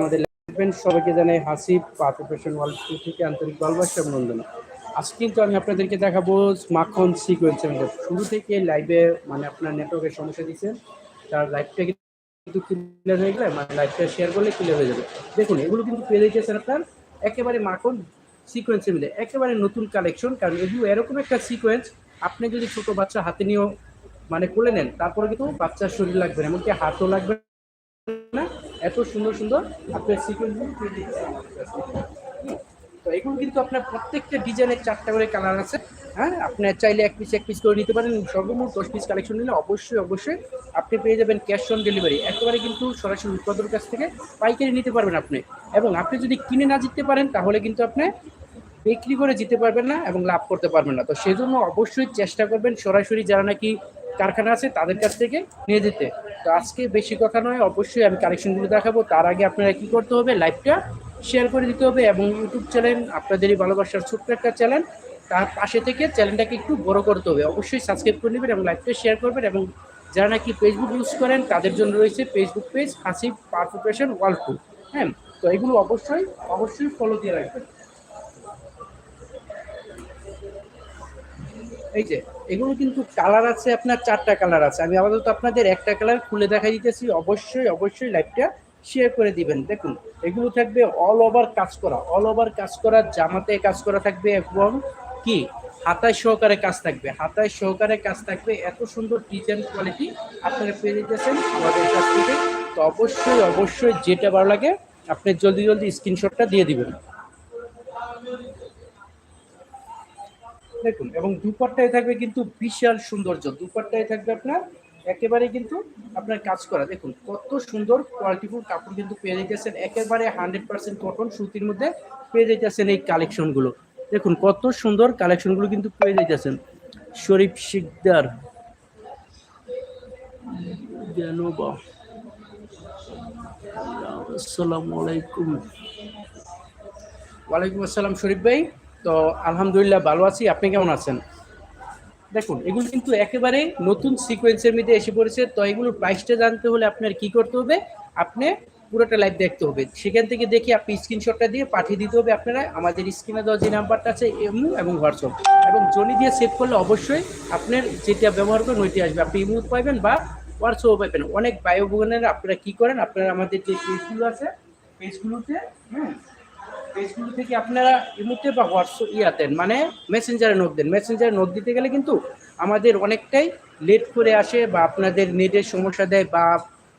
আমাদের সবাইকে জানাই হাসিব পারফেকশন ওয়ার্ল্ড টু থেকে আন্তরিক ভালোবাসা অভিনন্দন আজকে কিন্তু আমি আপনাদেরকে দেখাবো মাখন সিকোয়েন্স শুরু থেকে লাইভে মানে আপনার নেটওয়ার্কের সমস্যা দিচ্ছেন, তার লাইভটা কিন্তু ক্লিয়ার হয়ে গেলে মানে লাইভটা শেয়ার করলে ক্লিয়ার হয়ে যাবে। দেখুন, এগুলো কিন্তু পেয়ে দিয়েছেন আপনার একেবারে মাখন সিকোয়েন্সের মিলে একেবারে নতুন কালেকশন কারণ এগুলো এরকম একটা সিকোয়েন্স আপনি যদি ছোট বাচ্চা হাতে নিয়েও মানে খুলে নেন, তারপরে কিন্তু বাচ্চার শরীর লাগবে না, এমনকি হাতও লাগবে না। এত সুন্দর সুন্দর আপনার সিকোয়েন্সগুলো দিচ্ছেন তো এগুলো কিন্তু আপনার প্রত্যেকটা ডিজাইনের চারটা করে কালার আছে। হ্যাঁ আপনার চাইলে এক পিস এক পিস করে নিতে পারেন। সর্বমোট দশ পিস কালেকশন নিলে অবশ্যই অবশ্যই আপনি পেয়ে যাবেন ক্যাশ অন ডেলিভারি একেবারে কিন্তু সরাসরি উৎপাদকের কাছ থেকে পাইকারি নিতে পারবেন আপনি। এবং আপনি যদি কিনে না জিততে পারেন, তাহলে কিন্তু আপনি বিক্রি করে জিতে পারবেন না এবং লাভ করতে পারবেন না। তো সেজন্য অবশ্যই চেষ্টা করবেন সরাসরি যারা নাকি কারখানা আছে, তাদের কাছ থেকে নিয়ে যেতে। তো আজকে বেশি কথা নয়, অবশ্যই আমি কালেকশনগুলো দেখাবো। তার আগে আপনারা কি করতে হবে লাইভটা শেয়ার করে দিতে হবে এবং ইউটিউব চ্যানেল আপনাদেরই ভালোবাসার ছোট্ট একটা চ্যানেল তার পাশে থেকে চ্যানেলটাকে একটু বড় করতে হবে। অবশ্যই সাবস্ক্রাইব করে নেবেন এবং লাইভটা শেয়ার করবেন এবং যারা নাকি ফেসবুক ইউজ করেন, তাদের জন্য রয়েছে Facebook page Hasib perfection world হ্যাঁ তো এগুলো অবশ্যই অবশ্যই ফলো দিয়ে রাখবেন। এই যে, এগুলো কিন্তু কালার আছে আপনার চারটা কালার আছে। আমি আপাতত আপনাদের একটা কালার খুলে দেখা দিতেছি। অবশ্যই অবশ্যই লাইভটা শেয়ার করে দিবেন। দেখুন, এগুলো থাকবে অল ওভার কাজ করা। অল ওভার কাজ করা, জামাতে কাজ করা থাকবে এবং কি? হাতায় সহকারে কাজ থাকবে। হাতায় সহকারে কাজ থাকবে। এত সুন্দর ডিজাইন কোয়ালিটি আপনারা পেয়ে দিতেছেন আমাদের কাছ থেকে। তো অবশ্যই অবশ্যই যেটা ভালো লাগে, আপনি জলদি জলদি স্ক্রিনশটটা দিয়ে দিবেন। দেখুন, এবং দুপাট্টায় থাকবে কিন্তু বিশাল সৌন্দর্য। দুপাট্টায় থাকবে আপনার, একেবারে কিন্তু আপনার কাজ করা। দেখুন, কত সুন্দর কোয়ালিটিফুল কাপড় কিন্তু পেয়ে যেতেছেন একেবারে হান্ড্রেড পার্সেন্ট কটন সুতির মধ্যে পেয়ে যেতেছেন এই কালেকশনগুলো দেখুন, কত সুন্দর কালেকশনগুলো কিন্তু পেয়ে যেতেছেন শরীফ শিকদার আসসালামু আলাইকুম। ওয়ালাইকুম আসসালাম, শরীফ ভাই। তো আলহামদুলিল্লাহ ভালো আছি। আপনি কেমন আছেন? দেখুন, এগুলো কিন্তু একেবারে নতুন সিকোয়েন্সের মধ্যে এসে পড়েছে। তো এগুলোর প্রাইসটা জানতে হলে আপনার কি করতে হবে? আপনি পুরোটা লাইভ দেখতে হবে। সেখান থেকে দেখে আপনি স্ক্রিনশটটা দিয়ে পাঠিয়ে দিতে হবে আপনারা। আমাদের স্ক্রিনে দেওয়া যে নাম্বারটা আছে, ইমু এবং হোয়াটসঅ্যাপ। এবং জনি দিয়ে সেভ করলে অবশ্যই আপনার যেটা ব্যবহার করেন ওইটি আসবে। আপনি ইমু পাইবেন বা হোয়াটসঅ্যাপ পাইবেন। অনেক বায়ু আপনারা কি করেন? আপনারা আমাদের যে পেজগুলো আছে পেজগুলোতে হ্যাঁ ফেসবুক থেকে আপনারা ইমুতে বা হোয়াটসঅ্যাপ ইয়াতেন মানে মেসেঞ্জারে নোট দেন। মেসেঞ্জারে নোট দিতে গেলে কিন্তু আমাদের অনেকটাই লেট করে আসে বা আপনাদের নেটের সমস্যা দেয় বা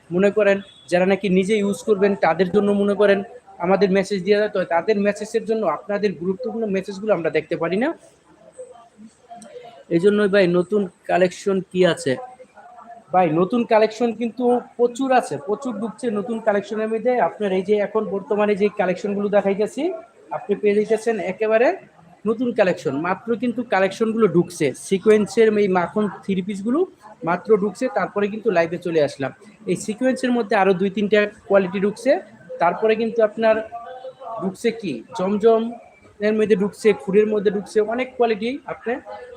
মনে করেন যারা নাকি নিজে ইউজ করবেন, তাদের জন্য মনে করেন আমাদের মেসেজ দিয়ে দেয় তো তাদের মেসেজের জন্য আপনাদের গুরুত্বপূর্ণ মেসেজগুলো আমরা দেখতে পারি না। এই জন্যই ভাই নতুন কালেকশন কি আছে? ভাই, নতুন কালেকশন কিন্তু প্রচুর আছে, প্রচুর ঢুকছে নতুন কালেকশনের মধ্যে। আপনার এই যে এখন বর্তমানে যে কালেকশনগুলো দেখাইতেছি, আপনি পেয়ে দিতেছেন একেবারে নতুন কালেকশন মাত্র কিন্তু কালেকশনগুলো ঢুকছে সিকোয়েন্সের এই মাখন থ্রি পিসগুলো মাত্র ঢুকছে, তারপরে কিন্তু লাইভে চলে আসলাম। এই সিকোয়েন্সের মধ্যে আরও দুই, তিনটা কোয়ালিটি ঢুকছে, তারপরে কিন্তু আপনার ঢুকছে কি? জমজম এর মধ্যে ঢুকছে খুঁড়ের মধ্যে ঢুকছে, অনেক কোয়ালিটি আপনি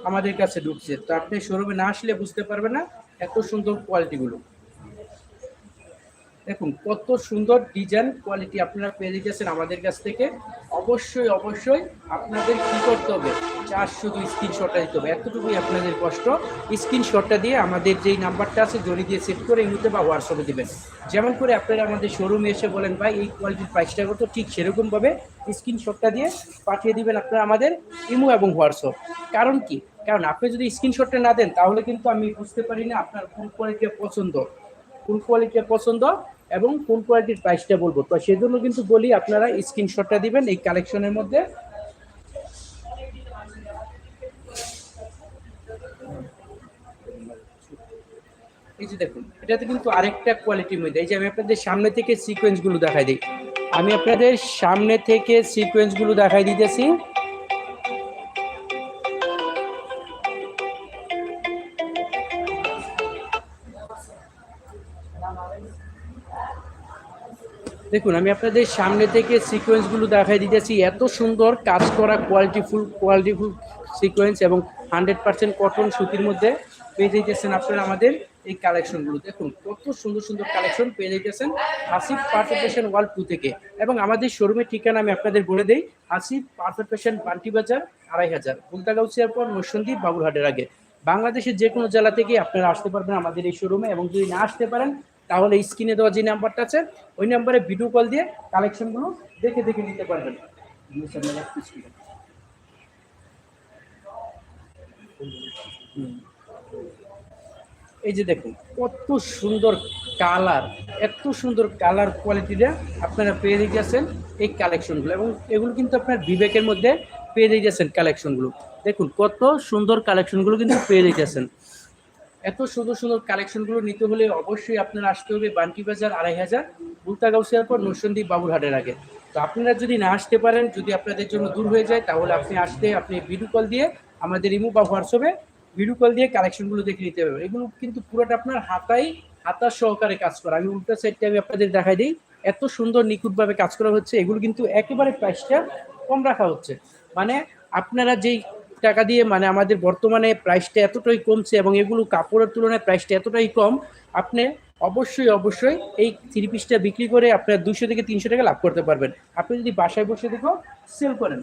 আমাদের কাছে ঢুকছে। তো আপনি শোরুমে না আসলে বুঝতে পারবেন না। এত সুন্দর কোয়ালিটিগুলো দেখুন, কত সুন্দর ডিজাইন কোয়ালিটি আপনারা পেয়ে দিতেছেন আমাদের কাছ থেকে। অবশ্যই অবশ্যই আপনাদের কী করতে হবে? চার শুধু স্ক্রিনশটটা দিতে হবে। এতটুকুই আপনাদের কষ্ট। স্ক্রিনশটটা দিয়ে আমাদের যেই নাম্বারটা আছে জড়ি দিয়ে সেট করে ইউতে বা হোয়াটসঅ্যাপে দেবেন। যেমন করে আপনারা আমাদের শোরুমে এসে বলেন, ভাই, এই কোয়ালিটির প্রাইসটা কত? ঠিক সেরকমভাবে স্ক্রিনশটটা দিয়ে পাঠিয়ে দিবেন আপনারা আমাদের ইমো এবং হোয়াটসঅ্যাপ কারণ কি? কারণ আপনি যদি স্ক্রিনশটটা না দেন, তাহলে কিন্তু আমি বুঝতে পারি না আপনার কোন কোয়ালিটির পছন্দ। কোন কোয়ালিটির পছন্দ? এবং কোন কোয়ালিটির প্রাইসটা বলব। তো সেজন্য কিন্তু বলি, আপনারা স্ক্রিনশটটা দিবেন এই কালেকশনের মধ্যে। এই যে দেখুন, এটাতে কিন্তু আরেকটা কোয়ালিটির মধ্যে এই যে আমি আপনাদের সামনে থেকে সিকোয়েন্সগুলো দেখাই দিই। আমি আপনাদের সামনে থেকে সিকোয়েন্সগুলো দেখাই দিতেছি। দেখুন, আমি আপনাদের সামনে থেকে সিকোয়েন্সগুলো দেখাই দিতেছি। এত সুন্দর কাজ করা কোয়ালিটিফুল কোয়ালিটিফুল সিকোয়েন্স এবং হান্ড্রেড পার্সেন্ট কটন সুতির মধ্যে পেয়ে যেতেছেন আপনারা আমাদের এই কালেকশনগুলো দেখুন, কত সুন্দর সুন্দর কালেকশন পেয়ে যাইতেছেন Hasif perfect fashion world two থেকে। এবং আমাদের শোরুমের ঠিকানা আমি আপনাদের বলে দেই হাসিফ পারফেক্ট ফ্যাশন বান্টি বাজার আড়াই হাজার গুলতাগাউসিয়ার পর নরসন্দী বাবুরহাটের আগে। বাংলাদেশের যে কোনো জেলা থেকে আপনারা আসতে পারবেন আমাদের এই শোরুমে এবং যদি না আসতে পারেন তাহলে স্ক্রিনে দেওয়া যে নাম্বারটা আছে, ওই নাম্বারে ভিডিও কল দিয়ে কালেকশনগুলো দেখে দেখে নিতে পারবেন। এই যে দেখুন, কত সুন্দর কালার এত সুন্দর কালার কোয়ালিটিটা আপনারা পেয়ে গেছেন এই কালেকশনগুলো এবং এগুলো কিন্তু আপনার বিবেকের মধ্যে পেয়ে গেছেন কালেকশনগুলো দেখুন, কত সুন্দর কালেকশনগুলো কিন্তু পেয়ে গেছেন এত সুন্দর সুন্দর কালেকশনগুলো নিতে হলে অবশ্যই আপনারা আসতে হবে বান্টি বাজার আড়াই হাজার বুলতাগাউসিয়ার পর নরসন্দী বাবুরহাটের আগে। তো আপনারা যদি না আসতে পারেন, যদি আপনাদের জন্য দূর হয়ে যায়, তাহলে আপনি আসতে, আপনি ভিডিও কল দিয়ে আমাদের ইমো বা হোয়াটসঅ্যাপে ভিডিও কল দিয়ে কালেকশনগুলো দেখে নিতে পারবেন এগুলো কিন্তু পুরোটা আপনার হাতাই হাতা সহকারে কাজ করা। আমি উল্টা সাইডটা আমি আপনাদের দেখাই দিই। এত সুন্দর নিখুঁতভাবে কাজ করা হচ্ছে। এগুলো কিন্তু একেবারে প্রাইসটা কম রাখা হচ্ছে। মানে আপনারা যেই টাকা দিয়ে মানে আমাদের বর্তমানে প্রাইসটা এতটাই কমছে এবং এগুলো কাপড়ের তুলনায় প্রাইসটা এতটাই কম, আপনি অবশ্যই অবশ্যই এই থ্রি পিসটা বিক্রি করে আপনার দুশো থেকে তিনশো টাকা লাভ করতে পারবেন। আপনি যদি বাসায় বসে দেখো সেল করেন।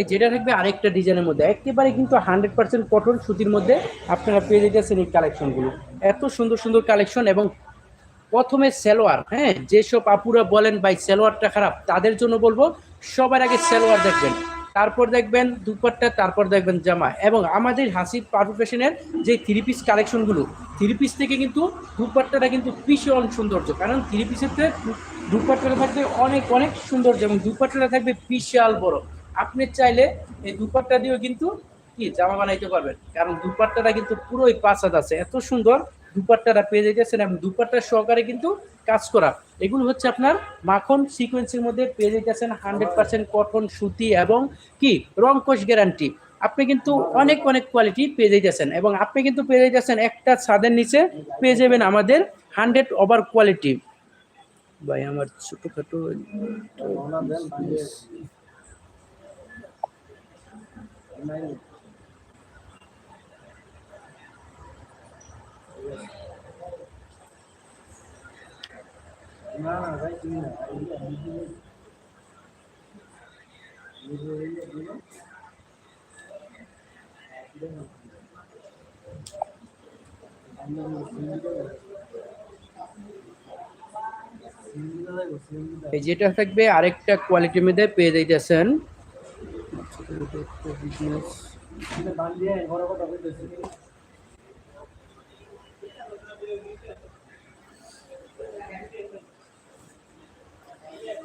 এই যেটা থাকবে আরেকটা ডিজাইনের মধ্যে। একেবারে কিন্তু হান্ড্রেড পার্সেন্ট কটন সুতির মধ্যে আপনারা পেয়ে যেতেছেন এই কালেকশনগুলো এত সুন্দর সুন্দর কালেকশন এবং প্রথমে সেলোয়ার হ্যাঁ? যেসব আপুরা বলেন, ভাই, সেলোয়ারটা খারাপ। তাদের জন্য বলব, সবার আগে সেলোয়ার দেখবেন। তারপর দেখবেন দুপাট্টা, তারপর দেখবেন জামা এবং আমাদের হাসির পারফেক্ট ফ্যাশনের যে থ্রি পিস কালেকশনগুলো থ্রি পিস থেকে কিন্তু দুপাট্টাটা কিন্তু ভীষণ সৌন্দর্য। কারণ থ্রি পিসের দুপাট্টাটা থাকবে অনেক অনেক সৌন্দর্য এবং দুপাট্টাটা থাকবে বিশাল বড়। আপনি চাইলে এই দুপাট্টা দিয়েও কিন্তু কি জামা বানাইতে পারবেন। কারণ দুপাট্টাটা কিন্তু পুরোই পাঁচ আছে। এত সুন্দর দুপাট্টাটা পেয়ে যেতেছেন এবং দুপাট্টা সহকারে কিন্তু কাজ করা। এগুলো হচ্ছে আপনার মাখন সিকোয়েন্সের মধ্যে পেয়ে যেতেছেন হান্ড্রেড পার্সেন্ট কটন সুতি এবং কি? রংকশ গ্যারান্টি আপনি কিন্তু অনেক অনেক কোয়ালিটি পেয়ে যেতেছেন এবং আপনি কিন্তু পেয়ে যেতেছেন একটা ছাদের নিচে পেয়ে যাবেন আমাদের হান্ড্রেড ওভার কোয়ালিটি ভাই, আমার ছোটোখাটো যেটা থাকবে আরেকটা কোয়ালিটির মধ্যে পেয়ে যাইতেছেন। কথা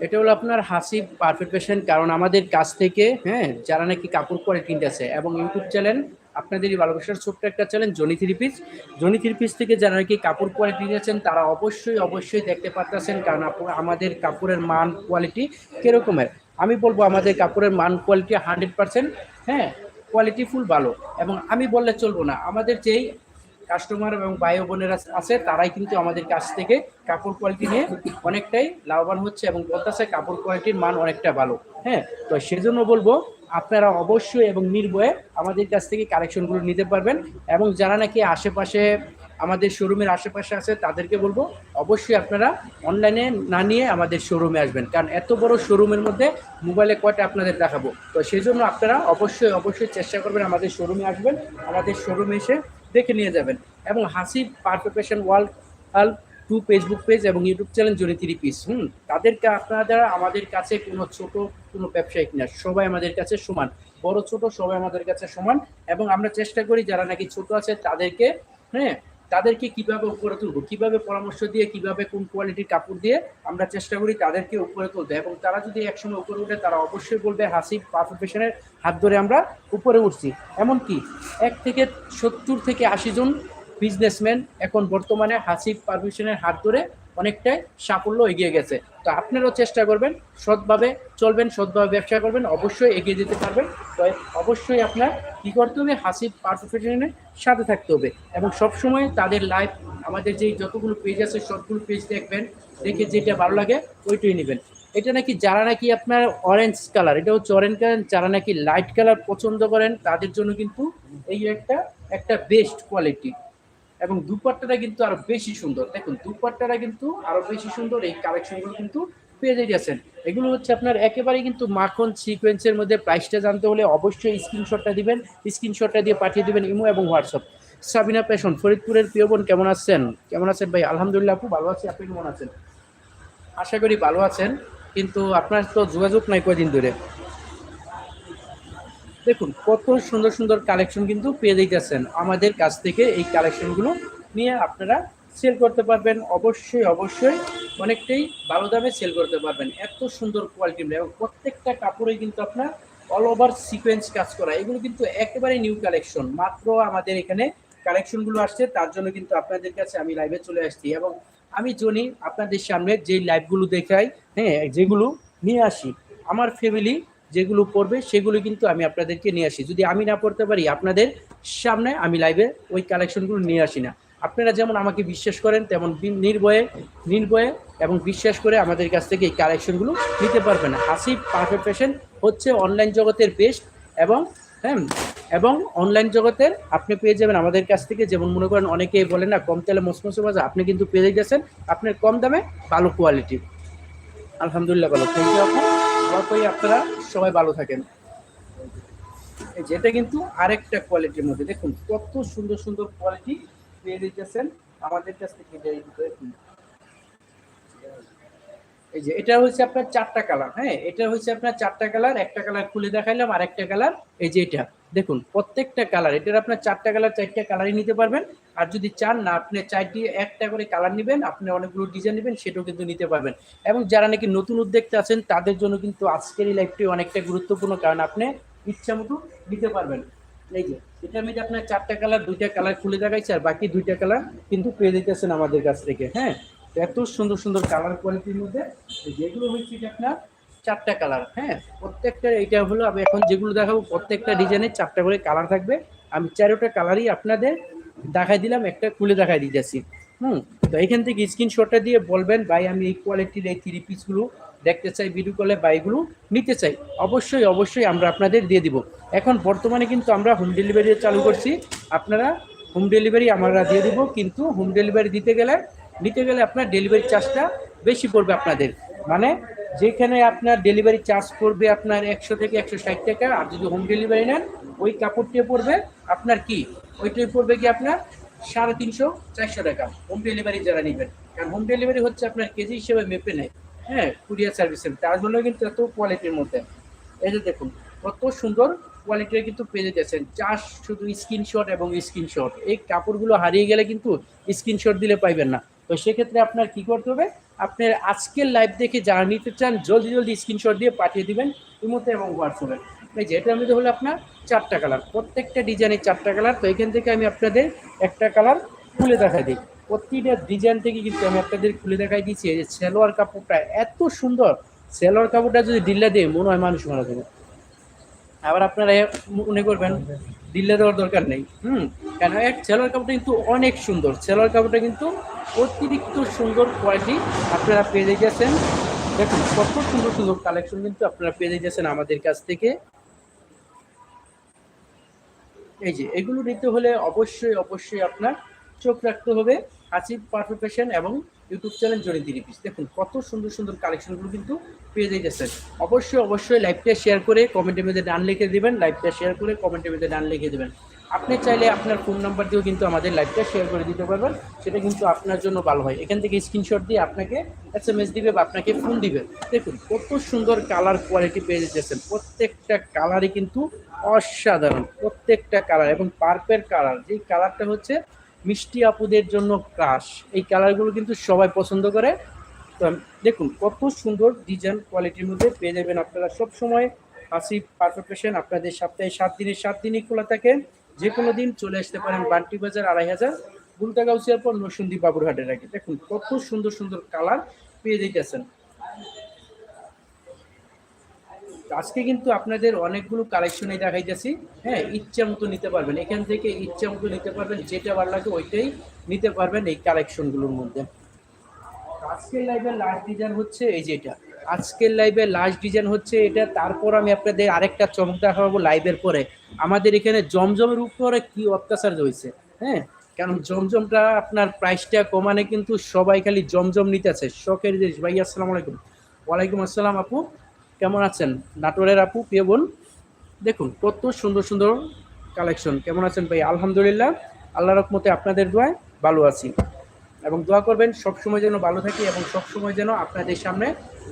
এটা হলো আপনার হাসি পারফেক্ট পেশেন্ট কারণ আমাদের কাছ থেকে হ্যাঁ যারা নাকি কাপড় পরে কিনতেছে এবং ইউটিউব চ্যানেল আপনাদেরই ভালোবাসার ছোট্ট একটা channel Johnny three piece Johnny three piece থেকে যারা নাকি কাপড় পরে কিনেছেন তারা অবশ্যই অবশ্যই দেখতে পারতেছেন, কারণ আমাদের কাপড়ের মান কোয়ালিটি কীরকমের। আমি বলব আমাদের কাপড়ের মান কোয়ালিটি হান্ড্রেড পার্সেন্ট হ্যাঁ কোয়ালিটি ফুল ভালো। এবং আমি বললে চলবো না, আমাদের যেই কাস্টমার এবং ভাই বোনেরা আছে, তারাই কিন্তু আমাদের কাছ থেকে কাপড় কোয়ালিটি নিয়ে অনেকটাই লাভবান হচ্ছে এবং বলতেছে কাপড় কোয়ালিটির মান অনেকটা ভালো। হ্যাঁ তো সেজন্য বলব, আপনারা অবশ্যই এবং নির্ভয়ে আমাদের কাছ থেকে কালেকশনগুলো নিতে পারবেন এবং যারা নাকি আশেপাশে আমাদের শোরুমের আশেপাশে আছে, তাদেরকে বলব, অবশ্যই আপনারা অনলাইনে না নিয়ে আমাদের শোরুমে আসবেন। কারণ এত বড় শোরুমের মধ্যে মোবাইলে কয়টা আপনাদের দেখাবো? তো সেই জন্য আপনারা অবশ্যই অবশ্যই চেষ্টা করবেন আমাদের শোরুমে আসবেন, আমাদের শোরুমে এসে দেখে নিয়ে যাবেন। এবং Hasi perfection world world to Facebook page এবং ইউটিউব চ্যানেল জড়ি থ্রি পিস হুম, তাদেরকে আপনারা আমাদের কাছে কোনো ছোট কোনো ব্যবসায়িক না, সবাই আমাদের কাছে সমান। বড়, ছোট, সবাই আমাদের কাছে সমান এবং আমরা চেষ্টা করি যারা নাকি ছোট আছে তাদেরকে হ্যাঁ তাদেরকে কীভাবে উপরে তুলবো, কীভাবে পরামর্শ দিয়ে, কীভাবে কোন কোয়ালিটির কাপড় দিয়ে আমরা চেষ্টা করি তাদেরকে উপরে তুলতে। এবং তারা যদি একসময় উপরে উঠে তারা অবশ্যই বলবে হাসি পারফেকশনের হাত ধরে আমরা উপরে উঠছি। এমনকি এক থেকে সত্তর থেকে আশি জন বিজনেসম্যান এখন বর্তমানে হাসি পারফেকশনের হাত ধরে অনেকটাই সাফল্য এগিয়ে গেছে। তো আপনারাও চেষ্টা করবেন, সৎভাবে চলবেন, সৎভাবে ব্যবসা করবেন, অবশ্যই এগিয়ে যেতে পারবেন। তো অবশ্যই আপনার কী করতে হবে? হাসি পারফেকশনের সাথে থাকতে হবে এবং সবসময় তাদের লাইফ আমাদের যেই যতগুলো পেজ আছে, সবগুলো পেজ দেখবেন, দেখে যেটা ভালো লাগে ওইটাই নেবেন। এটা নাকি, যারা নাকি আপনার অরেঞ্জ কালার এটা হচ্ছে অরেঞ্জ কালার যারা নাকি লাইট কালার পছন্দ করেন, তাদের জন্য কিন্তু এই একটা একটা বেস্ট কোয়ালিটি এবং দুপাট্টাটা কিন্তু আরও বেশি সুন্দর। দেখুন, দুপাট্টাটা কিন্তু আরও বেশি সুন্দর, এই কালেকশনগুলো কিন্তু পেয়ে যাচ্ছেন এগুলো হচ্ছে আপনার একেবারে কিন্তু মাখন সিকোয়েন্সের মধ্যে প্রাইসটা জানতে হলে অবশ্যই স্ক্রিনশটটা দিবেন স্ক্রিনশটটা দিয়ে পাঠিয়ে দিবেন ইমো এবং হোয়াটসঅ্যাপ। সাবিনা পেশন, ফরিদপুরের প্রিয় বোন, কেমন আছেন? কেমন আছেন ভাই? আলহামদুলিল্লাহ আপু, ভালো আছি। আপনি কেমন আছেন? আশা করি ভালো আছেন, কিন্তু আপনার তো যোগাযোগ নাই কয়দিন ধরে। দেখুন, কত সুন্দর সুন্দর কালেকশন কিন্তু পেয়ে দিতেছেন আমাদের কাছ থেকে এই কালেকশনগুলো নিয়ে আপনারা সেল করতে পারবেন। অবশ্যই অবশ্যই অনেকটাই ভালো দামে সেল করতে পারবেন। এত সুন্দর কোয়ালিটি এবং প্রত্যেকটা কাপড়ে কিন্তু আপনার অল ওভার সিকোয়েন্স কাজ করা। এগুলো কিন্তু একেবারে নিউ কালেকশন মাত্র আমাদের এখানে কালেকশনগুলো আসছে। তার জন্য কিন্তু আপনাদের কাছে আমি লাইভে চলে আসছি। এবং আমি জনি, আপনাদের সামনে যে লাইভগুলো দেখাই হ্যাঁ যেগুলো নিয়ে আসি, আমার ফ্যামিলি যেগুলো পড়বে, সেগুলো কিন্তু আমি আপনাদেরকে নিয়ে আসি। যদি আমি না পড়তে পারি, আপনাদের সামনে আমি লাইভে ওই কালেকশনগুলো নিয়ে আসি না। আপনারা যেমন আমাকে বিশ্বাস করেন, তেমন নির্ভয়ে নির্ভয়ে এবং বিশ্বাস করে আমাদের কাছ থেকে এই কালেকশনগুলো নিতে পারবেন হাসি পারফেক্ট ফ্যাশন হচ্ছে অনলাইন জগতের বেস্ট এবং হ্যাঁ এবং অনলাইন জগতের আপনি পেয়ে যাবেন আমাদের কাছ থেকে। যেমন মনে করেন অনেকেই বলেন না, কম তেলে মসমসে ভাজা, আপনি কিন্তু পেয়ে গেছেন। আপনার কম দামে ভালো কোয়ালিটি আলহামদুলিল্লাহ, ভালো। থ্যাংক ইউ আপু। দোয়া করি আপনারা। সবাই ভালো থাকেন। যেটা কিন্তু আরেকটা কোয়ালিটির মধ্যে। দেখুন, কত সুন্দর সুন্দর কোয়ালিটি পেয়ে দিতেছেন আমাদের কাছ থেকে এই যে এটা হচ্ছে আপনার চারটা কালার হ্যাঁ? এটা হচ্ছে আপনার চারটা কালার একটা কালার খুলে দেখাইলাম আর একটা কালার এই যে এটা। দেখুন, প্রত্যেকটা কালার এটার আপনার চারটা কালার চারটা কালারই নিতে পারবেন। আর যদি চান না, আপনি চারটি, একটা করে কালার নেবেন, আপনি অনেকগুলো ডিজাইন নেবেন, সেটাও কিন্তু নিতে পারবেন। এবং যারা নাকি নতুন উদ্যোক্তা আছেন, তাদের জন্য কিন্তু আজকের এই লাইফটি অনেকটা গুরুত্বপূর্ণ, কারণ আপনি ইচ্ছা মতো নিতে পারবেন। এই যে এটার মধ্যে আপনার চারটা কালার দুইটা কালার খুলে দেখাইছে, আর বাকি দুইটা কালার কিন্তু পেয়ে দিতেছেন আমাদের কাছ থেকে হ্যাঁ? এত সুন্দর সুন্দর কালার কোয়ালিটির মধ্যে যেগুলো হচ্ছে যে আপনার চারটা কালার হ্যাঁ? প্রত্যেকটা এইটা হলো, আমি এখন যেগুলো দেখাবো, প্রত্যেকটা ডিজাইনের চারটা করে কালার থাকবে। আমি চারোটা কালারই আপনাদের দেখাই দিলাম, একটা খুলে দেখাই দিতেছি। হুম, তো এখান থেকে স্ক্রিনশটটা দিয়ে বলবেন, ভাই, আমি এই কোয়ালিটির এই থ্রি পিসগুলো দেখতে চাই ভিডিও কলে বাইগুলো নিতে চাই। অবশ্যই অবশ্যই আমরা আপনাদের দিয়ে দিব। এখন বর্তমানে কিন্তু আমরা হোম ডেলিভারি চালু করছি। আপনারা হোম ডেলিভারি আমরা দিয়ে দিব, কিন্তু হোম ডেলিভারি দিতে গেলে, নিতে গেলে আপনার ডেলিভারি চার্জটা বেশি পড়বে আপনাদের। মানে যেখানে আপনার ডেলিভারি চার্জ পড়বে আপনার একশো থেকে একশো ষাট টাকা, আর যদি হোম ডেলিভারি নেন, ওই কাপড়টি পড়বে আপনার কি? ওইটাই পড়বে কি আপনার সাড়ে তিনশো, চারশো টাকা। হোম ডেলিভারি যারা নেবেন। কারণ হোম ডেলিভারি হচ্ছে আপনার কেজি হিসেবে মেপে নেয়। হ্যাঁ কুরিয়ার সার্ভিসের তার জন্য কিন্তু এত কোয়ালিটির মধ্যে। এই যে দেখুন, কত সুন্দর কোয়ালিটির কিন্তু পেয়ে যেতেছেন চাষ শুধু স্ক্রিনশট এবং স্ক্রিনশট এই কাপড়গুলো হারিয়ে গেলে কিন্তু স্ক্রিনশট দিলে পাইবেন না। তো সেক্ষেত্রে আপনার কি করতে হবে? আপনার আজকের লাইভ দেখে যারা নিতে চান, জলদি জলদি স্ক্রিনশট দিয়ে পাঠিয়ে দিবেন, ইমোতে এবং হোয়াটসঅ্যাপে এই যে মধ্যে হলো আপনার চারটা কালার প্রত্যেকটা ডিজাইনের চারটা কালার তো এখান থেকে আমি আপনাদের একটা কালার খুলে দেখাই দিই। প্রতিটা ডিজাইন থেকে কিন্তু আমি আপনাদের খুলে দেখাই দিচ্ছি এই যে সেলোয়ার কাপড়টা এত সুন্দর। সেলোয়ার কাপড়টা যদি ডিল্লা দিয়ে মনে হয় মানুষ মারা যাবে। আবার আপনারা মনে করবেন দিল্লে দেওয়ার দরকার নেই। হুম? কেন? এক সেলোয়ার কাপড়টা কিন্তু অনেক সুন্দর। সেলোয়ার কাপড়টা কিন্তু অতিরিক্ত সুন্দর কোয়ালিটি আপনারা পেয়ে গেছেন দেখুন, কত সুন্দর সুন্দর কালেকশন কিন্তু আপনারা পেয়ে গেছেন আমাদের কাছ থেকে। এই যে, এগুলো নিতে হলে অবশ্যই অবশ্যই আপনার চোখ রাখতে হবে। আসিফ পারফেকশন এবং ইউটিউব চ্যানেল জড়িত পিস দেখুন, কত সুন্দর সুন্দর কালেকশনগুলো কিন্তু পেয়ে যাইতেছেন অবশ্যই অবশ্যই লাইভটা শেয়ার করে কমেন্টের মধ্যে ডান লিখে দেবেন লাইভটা শেয়ার করে কমেন্টের মধ্যে ডান লিখে দেবেন। আপনি চাইলে আপনার ফোন নাম্বার দিয়েও কিন্তু আমাদের লাইভটা শেয়ার করে দিতে পারবেন। সেটা কিন্তু আপনার জন্য ভালো হয়। এখান থেকে স্ক্রিনশট দিয়ে আপনাকে এস এম এস দিবে বা আপনাকে ফোন দিবে। দেখুন, কত সুন্দর কালার কোয়ালিটি পেয়ে যেতেছেন প্রত্যেকটা কালারই কিন্তু অসাধারণ। প্রত্যেকটা কালার এবং পার্পের কালার যেই কালারটা হচ্ছে মিষ্টি আপুদের জন্য ক্রাশ। এই কালারগুলো কিন্তু সবাই পছন্দ করে। দেখুন, কত সুন্দর ডিজাইন কোয়ালিটির মধ্যে পেয়ে যাবেন আপনারা সব সময় হাসি পারফেকশন আপনাদের সপ্তাহে সাত দিনের, সাত দিনই খোলা থাকে। যে কোনো দিন চলে আসতে পারেন বান্টি বাজার আড়াই হাজার, গুলতাগাউসিয়ার পর নসুন্দি বাবুরহাটের আগে। দেখুন, কত সুন্দর সুন্দর কালার পেয়ে যেতেছেন আজকে কিন্তু আপনাদের অনেকগুলো কালেকশনে দেখাইতেছি। হ্যাঁ ইচ্ছা মতো নিতে পারবেন। এখান থেকে ইচ্ছা মতো নিতে পারবেন, যেটা ভালো লাগে ওইটাই নিতে পারবেন এই কালেকশনগুলোর মধ্যে। আজকের লাইভের লাস্ট ডিজাইন হচ্ছে এই যে এটা। আজকের লাইভে লাস্ট ডিজাইন হচ্ছে এটা। তারপর আমি আপনাদের আরেকটা চমক দেখাবো লাইভের পরে। আমাদের এখানে জমজমের উপরে কি অত্যাচার হয়েছে হ্যাঁ? কারণ জমজমটা আপনার প্রাইসটা কমানে কিন্তু সবাই খালি জমজম নিতেছে। শখের জিনিস। ভাই, আসসালামু আলাইকুম। ওয়ালাইকুম আসসালাম আপু। কেমন আছেন? নাটোরের আপু, প্রিয় বোন, দেখুন, কত সুন্দর সুন্দর কালেকশন কেমন আছেন ভাই? আলহামদুলিল্লাহ আল্লাহ রহমতে আপনাদের দোয়ায় ভালো আছি। এবং দোয়া করবেন সব সময় যেন ভালো থাকি এবং সব সময় যেন আপনাদের সামনে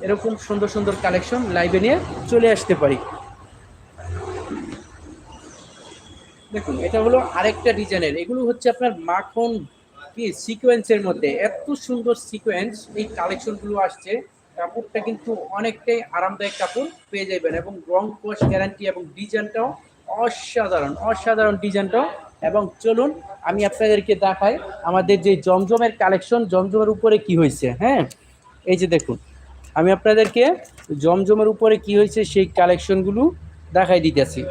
এরকম সুন্দর সুন্দর কালেকশন লাইভে নিয়ে চলে আসতে পারি। দেখুন, এটা হলো আরেকটা ডিজাইনের। এগুলো হচ্ছে আপনার মাখন কি সিকোয়েন্সের মধ্যে। এত সুন্দর সিকোয়েন্স এই কালেকশনগুলো আসছে। কাপড়টা কিন্তু অনেকটাই আরামদায়ক কাপড় পেয়ে যাবেন এবং রং কোশ গ্যারান্টি এবং ডিজাইনটাও অসাধারণ অসাধারণ ডিজাইনটাও। এবং চলুন, আমি আপনাদেরকে দেখাই আমাদের যে জমজমের কালেকশন, জমজমের উপরে কি হয়েছে হ্যাঁ? এই যে দেখুন, আমি আপনাদেরকে জমজমের উপরে কি হয়েছে সেই কালেকশনগুলো দেখাই দিতেছি।